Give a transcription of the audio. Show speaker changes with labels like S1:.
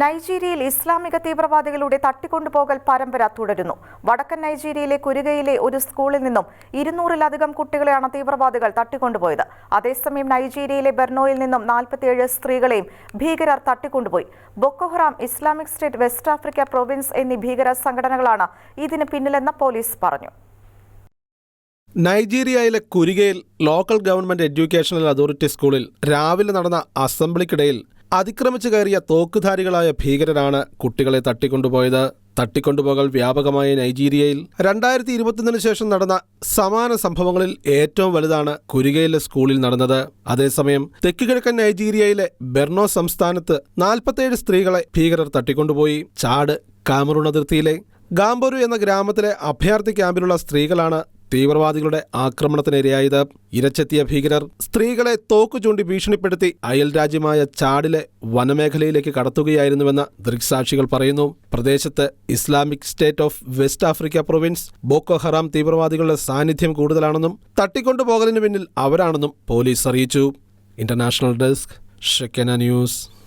S1: നൈജീരിയയിൽ ഇസ്ലാമിക തീവ്രവാദികളുടെ തട്ടിക്കൊണ്ടുപോകൽ പരമ്പര തുടരുന്നു. വടക്കൻ നൈജീരിയയിലെ കുരുകയിലെ ഒരു സ്കൂളിൽ നിന്നും ഇരുന്നൂറിലധികം കുട്ടികളെയാണ് തീവ്രവാദികൾ തട്ടിക്കൊണ്ടുപോയത്. അതേസമയം നൈജീരിയയിലെ ബെർണോയിൽ നിന്നും നാൽപ്പത്തിയേഴ് സ്ത്രീകളെയും ഭീകരർ തട്ടിക്കൊണ്ടുപോയി. Boko Haram Islamic state west Africa province എന്നീ ഭീകര സംഘടനകളാണ് ഇതിന് പിന്നിലെന്ന് പോലീസ് പറഞ്ഞു.
S2: നൈജീരിയയിലെ കുരുകയിൽ ലോക്കൽ ഗവൺമെന്റ് എഡ്യൂക്കേഷണൽ അതോറിറ്റി സ്കൂളിൽ രാവിലെ നടന്ന അസംബ്ലിക്കിടയിൽ അതിക്രമിച്ചു കയറിയ തോക്കുധാരികളായ ഭീകരരാണ് കുട്ടികളെ തട്ടിക്കൊണ്ടുപോയത്. തട്ടിക്കൊണ്ടുപോകൽ വ്യാപകമായ നൈജീരിയയിൽ. രണ്ടായിരത്തി ഇരുപത്തിയൊന്നിന് ശേഷം നടന്ന സമാന സംഭവങ്ങളിൽ ഏറ്റവും വലുതാണ് കുരികയിലെ സ്കൂളിൽ നടന്നത്. അതേസമയം തെക്കുകിഴക്കൻ നൈജീരിയയിലെ ബെർണോ സംസ്ഥാനത്ത് നാൽപ്പത്തേഴ് സ്ത്രീകളെ ഭീകരർ തട്ടിക്കൊണ്ടുപോയി. ചാട് കാമറൂൺ അതിർത്തിയിലെ ഗാംബോരു എന്ന ഗ്രാമത്തിലെ അഭയാർത്ഥി ക്യാമ്പിലുള്ള സ്ത്രീകളാണ് തീവ്രവാദികളുടെ ആക്രമണത്തിനിരയായത് ഇരച്ചെത്തിയ ഭീകരർ സ്ത്രീകളെ തോക്കു ചൂണ്ടി ഭീഷണിപ്പെടുത്തി അയൽ രാജ്യമായ ചാഡിലെ വനമേഖലയിലേക്ക് കടത്തുകയായിരുന്നുവെന്ന് ദൃക്സാക്ഷികൾ പറയുന്നു. പ്രദേശത്ത് Islamic state of west Africa province Boko Haram തീവ്രവാദികളുടെ സാന്നിധ്യം കൂടുതലാണെന്നും തട്ടിക്കൊണ്ടുപോകലിന് പിന്നിൽ അവരാണെന്നും പോലീസ് അറിയിച്ചു. International desk Shekhana news.